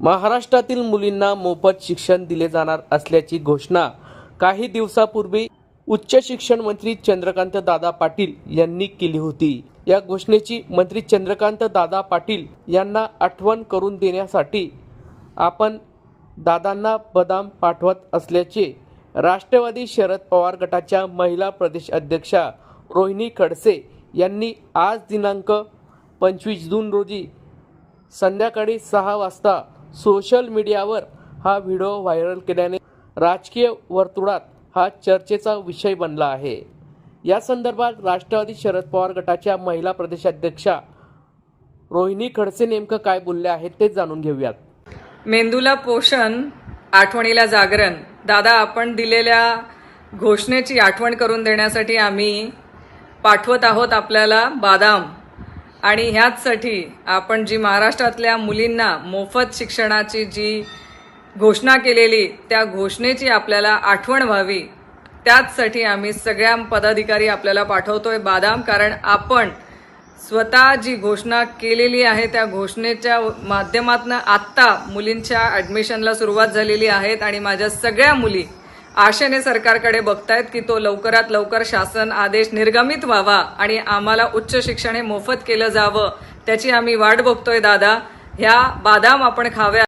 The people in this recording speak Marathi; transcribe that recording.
महाराष्ट्रातील मुलींना मोफत शिक्षण दिले जाणार असल्याची घोषणा. काही दिवसापूर्वी उच्च शिक्षण मंत्री चंद्रकांत दादा पाटील यांनी केली होती. या घोषणेची मंत्री चंद्रकांत दादा पाटील यांना आठवण करून देण्यासाठी आपण दादांना बदाम पाठवत असल्याचे राष्ट्रवादी शरद पवार गटाच्या महिला प्रदेश अध्यक्षा रोहिणी खडसे यांनी आज दिनांक पंचवीस जून रोजी संध्याकाळी सहा वाजता सोशल मीडियावर हा व्हिडिओ व्हायरल केल्याने राजकीय वर्तुळात हा चर्चेचा विषय बनला आहे. या संदर्भात राष्ट्रवादी शरद पवार गटाच्या महिला प्रदेशाध्यक्षा रोहिणी खडसे नेमकं काय बोलले आहेत ते जाणून घेऊयात. मेंदूला पोषण आठवणीला जागरण. दादा आपण दिलेल्या घोषणेची आठवण करून देण्यासाठी आम्ही पाठवत आहोत आपल्याला बादाम. आणि ह्याचसाठी आपण जी महाराष्ट्रातल्या मुलींना मोफत शिक्षणाची जी घोषणा केलेली त्या घोषणेची आपल्याला आठवण व्हावी. त्याचसाठी आम्ही सगळ्या पदाधिकारी आपल्याला पाठवतोय बादाम कारण आपण स्वतः जी घोषणा केलेली आहे त्या घोषणेच्या माध्यमातून आत्ता मुलींच्या ॲडमिशनला सुरुवात झालेली आहेत आणि माझ्या सगळ्या मुली आशेने सरकारकडे बघतायत की तो लवकरात लवकर शासन आदेश निर्गमित व्हावा आणि आम्हाला उच्च शिक्षण हे मोफत केलं जावं. त्याची आम्ही वाट बघतोय दादा. ह्या बादाम आपण खाव्या